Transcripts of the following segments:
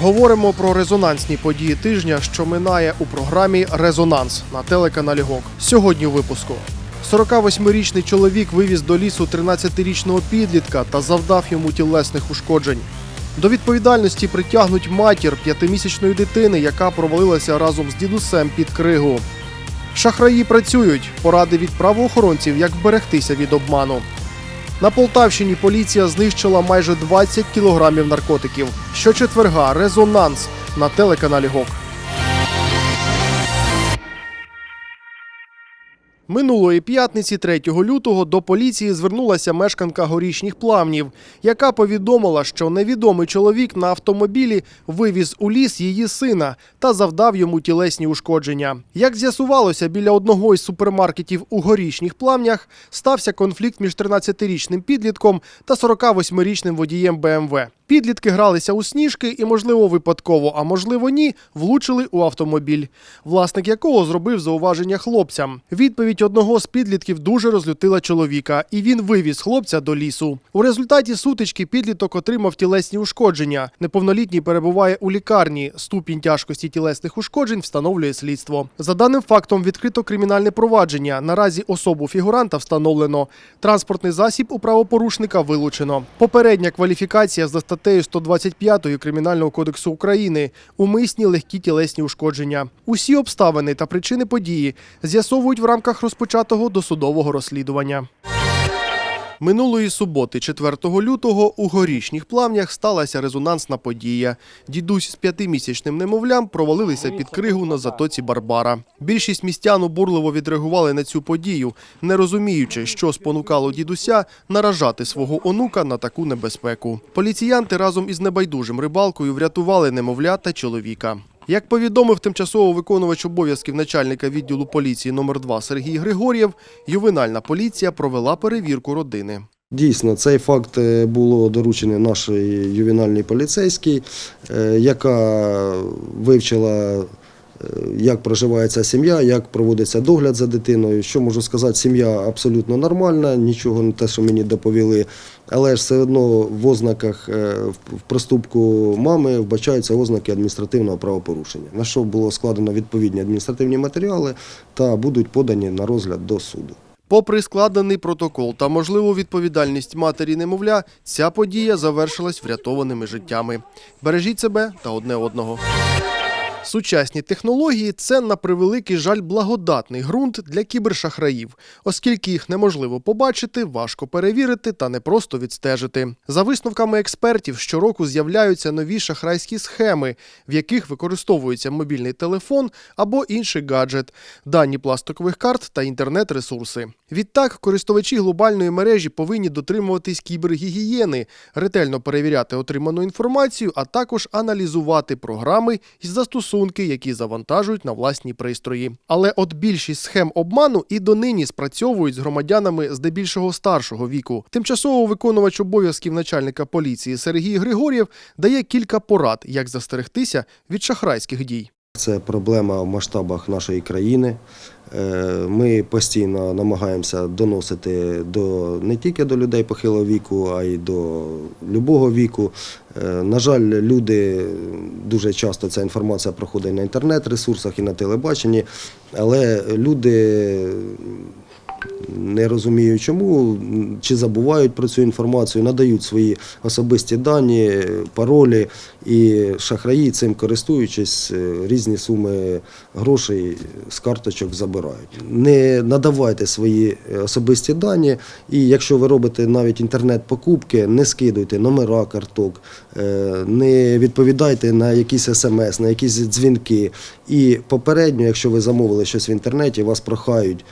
Говоримо про резонансні події тижня, що минає у програмі Резонанс на телеканалі ГОК. Сьогодні у випуску. 48-річний чоловік вивіз до лісу 13-річного підлітка та завдав йому тілесних ушкоджень. До відповідальності притягнуть матір п'ятимісячної дитини, яка провалилася разом з дідусем під кригу. Шахраї працюють. Поради від правоохоронців, як вберегтися від обману. На Полтавщині поліція знищила майже 20 кілограмів наркотиків. Щочетверга резонанс на телеканалі ГОК. Минулої п'ятниці, 3 лютого, до поліції звернулася мешканка горішніх плавнів, яка повідомила, що невідомий чоловік на автомобілі вивіз у ліс її сина та завдав йому тілесні ушкодження. Як з'ясувалося, біля одного із супермаркетів у горішніх плавнях стався конфлікт між 13-річним підлітком та 48-річним водієм БМВ. Підлітки гралися у сніжки і, можливо, випадково, а можливо, ні, влучили у автомобіль, власник якого зробив зауваження хлопцям. Відповідь одного з підлітків дуже розлютила чоловіка, і він вивіз хлопця до лісу. У результаті сутички підліток отримав тілесні ушкодження. Неповнолітній перебуває у лікарні. Ступінь тяжкості тілесних ушкоджень встановлює слідство. За даним фактом відкрито кримінальне провадження. Наразі особу фігуранта встановлено. Транспортний засіб у правопорушника вилучено. Попередня кваліфікація за статтею 125 Кримінального кодексу України умисні легкі тілесні ушкодження. Усі обставини та причини події з'ясовують в рамках розпочатого досудового розслідування. Минулої суботи, 4 лютого, у горішніх плавнях сталася резонансна подія. Дідусь з п'ятимісячним немовлям провалилися під кригу на затоці Барбара. Більшість містян обурливо відреагували на цю подію, не розуміючи, що спонукало дідуся наражати свого онука на таку небезпеку. Поліціянти разом із небайдужим рибалкою врятували немовля та чоловіка. Як повідомив тимчасово виконувач обов'язків начальника відділу поліції номер 2 Сергій Григор'єв, ювенальна поліція провела перевірку родини. Дійсно, цей факт е, було доручений нашій ювенальній поліцейській, е, яка вивчила, як проживає ця сім'я, як проводиться догляд за дитиною. Що можу сказати, сім'я абсолютно нормальна, нічого не те, що мені доповіли, але ж все одно в ознаках е, в проступку мами вбачаються ознаки адміністративного правопорушення, на що було складено відповідні адміністративні матеріали та будуть подані на розгляд до суду. Попри складений протокол та можливу відповідальність матері немовля, ця подія завершилась врятованими життями. Бережіть себе та одне одного. Сучасні технології це на превеликий жаль благодатний ґрунт для кібершахраїв, оскільки їх неможливо побачити, важко перевірити та не просто відстежити. За висновками експертів, щороку з'являються нові шахрайські схеми, в яких використовується мобільний телефон або інший гаджет, дані пластикових карт та інтернет-ресурси. Відтак, користувачі глобальної мережі повинні дотримуватись кібергігієни, ретельно перевіряти отриману інформацію, а також аналізувати програми і застосунки, які завантажують на власні пристрої. Але от більшість схем обману і донині спрацьовують з громадянами здебільшого старшого віку. Тимчасово виконувач обов'язків начальника поліції Сергій Григор'єв дає кілька порад, як застерегтися від шахрайських дій. Це проблема в масштабах нашої країни. Е, Ми постійно намагаємося доносити до не тільки до людей похилого віку, а й до любого віку. Е, На жаль, люди дуже часто ця інформація проходить на інтернет-ресурсах і на телебаченні, але люди не розумію чому, чи забувають про цю інформацію, надають свої особисті дані, паролі, і шахраї цим користуючись, е, різні суми грошей з карточок забирають. Не надавайте свої особисті дані, і якщо ви робите навіть інтернет-покупки, не скидуйте номера карток, е, не відповідайте на якісь смс, на якісь дзвінки. І попередньо, якщо ви замовили щось в інтернеті, вас прохають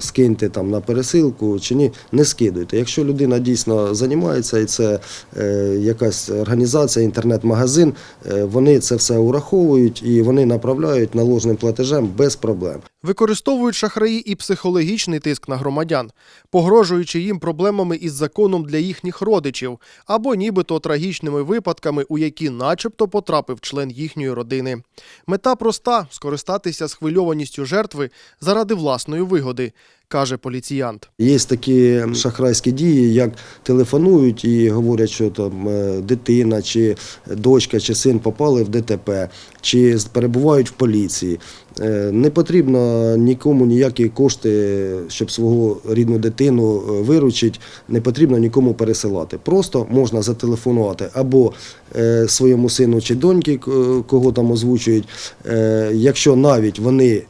скиньте там на пересилку чи ні, не скидуйте. Якщо людина дійсно займається і це е, якась організація, інтернет-магазин, е, вони це все ураховують і вони направляють наложним платежем без проблем. Використовують шахраї і психологічний тиск на громадян, погрожуючи їм проблемами із законом для їхніх родичів або нібито трагічними випадками, у які начебто потрапив член їхньої родини. Мета проста скористатися схвильованістю жертви заради власної вигоди, каже поліціянт. Є такі шахрайські дії, як телефонують і говорять, що там е, дитина, чи дочка, чи син попали в ДТП, чи перебувають в поліції. Е, Не потрібно нікому ніякі кошти, щоб свого рідну дитину е, виручити, не потрібно нікому пересилати. Просто можна зателефонувати або своєму сину чи доньки, кого там озвучують. Якщо навіть вони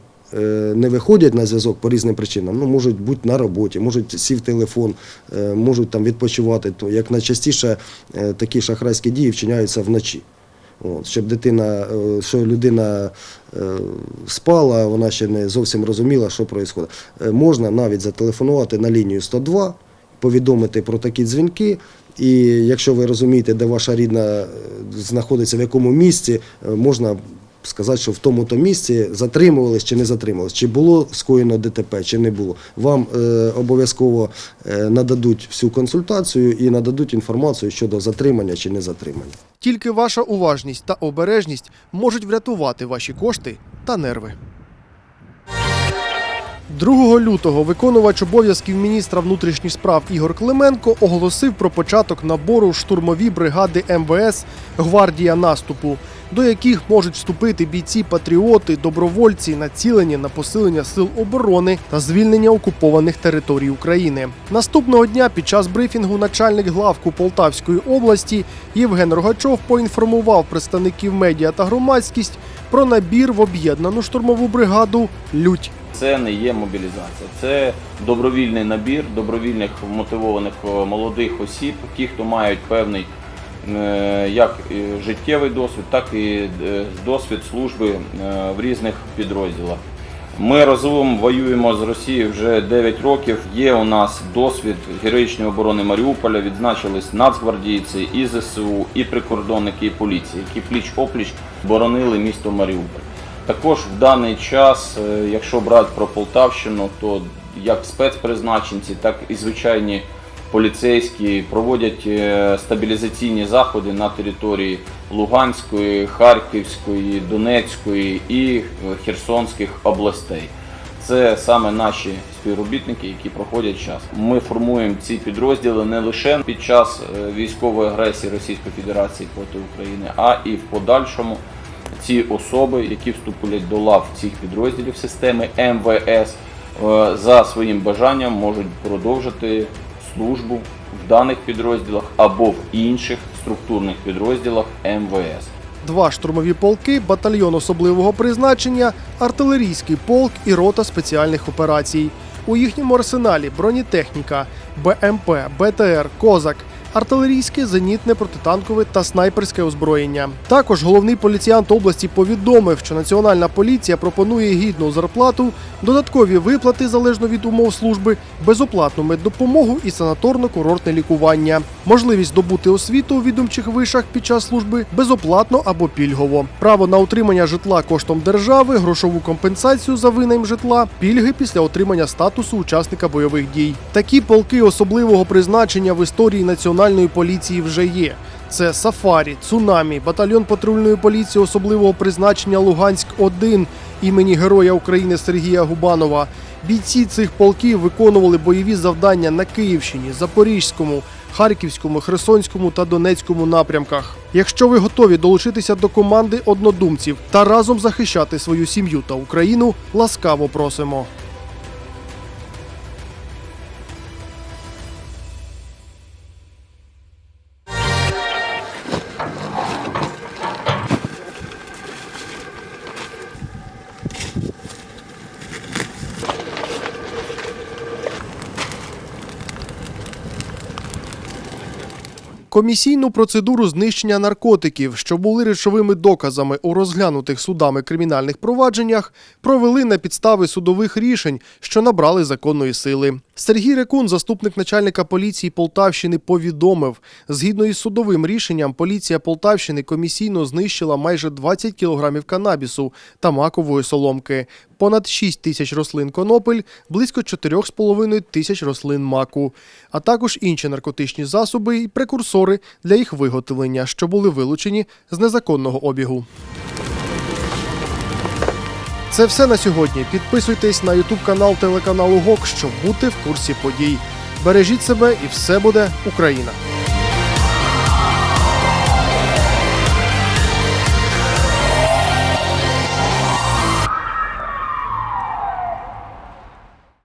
не виходять на зв'язок по різним причинам. Ну, можуть бути на роботі, можуть сів телефон, е, можуть там відпочивати. То як найчастіше е, такі шахрайські дії вчиняються вночі. От, щоб дитина, е, що людина е, спала, вона ще не зовсім розуміла, що відбувається. Е, Можна навіть зателефонувати на лінію 102, повідомити про такі дзвінки. І якщо ви розумієте, де ваша рідна е, знаходиться, в якому місці, е, можна сказати, що в тому-то місці затримувались чи не затримувались, чи було скоєно ДТП, чи не було. Вам е, обов'язково е, нададуть всю консультацію і нададуть інформацію щодо затримання чи не затримання. Тільки ваша уважність та обережність можуть врятувати ваші кошти та нерви. 2 лютого виконувач обов'язків міністра внутрішніх справ Ігор Клименко оголосив про початок набору штурмові бригади МВС Гвардія наступу, до яких можуть вступити бійці патріоти, добровольці, націлені на посилення сил оборони та звільнення окупованих територій України. Наступного дня під час брифінгу начальник главку Полтавської області Євген Рогачов поінформував представників медіа та громадськість про набір в об'єднану штурмову бригаду Лють. Це не є мобілізація, це добровільний набір добровільних мотивованих е, молодих осіб, ті, хто мають певний як життєвий досвід, так і е, досвід служби е, в різних підрозділах. Ми разом воюємо з Росією вже 9 років. Є у нас досвід героїчної оборони Маріуполя. Відзначились нацгвардійці і ЗСУ, і прикордонники, і поліції, які пліч опліч боронили місто Маріуполь. Також в даний час, е, якщо брати про Полтавщину, то як спецпризначенці, так і звичайні поліцейські проводять е, стабілізаційні заходи на території Луганської, Харківської, Донецької і е, Херсонських областей. Це саме наші співробітники, які проходять час. Ми формуємо ці підрозділи не лише під час е, військової агресії Російської Федерації проти України, а і в подальшому ці особи, які вступлять до лав цих підрозділів системи МВС, за своїм бажанням можуть продовжити службу в даних підрозділах або в інших структурних підрозділах МВС. Два штурмові полки, батальйон особливого призначення, артилерійський полк і рота спеціальних операцій. У їхньому арсеналі бронетехніка, БМП, БТР, Козак, артилерійське, зенітне, протитанкове та снайперське озброєння. Також головний поліціянт області повідомив, що Національна поліція пропонує гідну зарплату, додаткові виплати залежно від умов служби, безоплатну меддопомогу і санаторно-курортне лікування, можливість здобути освіту у відомчих вишах під час служби безоплатно або пільгово, право на утримання житла коштом держави, грошову компенсацію за винайм житла, пільги після отримання статусу учасника бойових дій. Такі полки особливого призначення в історії національної поліції вже є. Це Сафарі, Цунамі, батальйон патрульної поліції особливого призначення Луганськ 1 імені Героя України Сергія Губанова. Бійці цих полків виконували бойові завдання на Київщині, Запорізькому, Харківському, Херсонському та Донецькому напрямках. Якщо ви готові долучитися до команди однодумців та разом захищати свою сім'ю та Україну, ласкаво просимо. Комісійну процедуру знищення наркотиків, що були речовими доказами у розглянутих судами кримінальних провадженнях, провели на підстави судових рішень, що набрали законної сили. Сергій Рекун, заступник начальника поліції Полтавщини, повідомив, згідно із судовим рішенням, поліція Полтавщини комісійно знищила майже 20 кілограмів канабісу та макової соломки. Понад 6 тисяч рослин конопель, близько 4,5 тисяч рослин маку, а також інші наркотичні засоби і прекурсори для їх виготовлення, що були вилучені з незаконного обігу. Це все на сьогодні. Підписуйтесь на YouTube канал телеканалу ГОК, щоб бути в курсі подій. Бережіть себе і все буде Україна!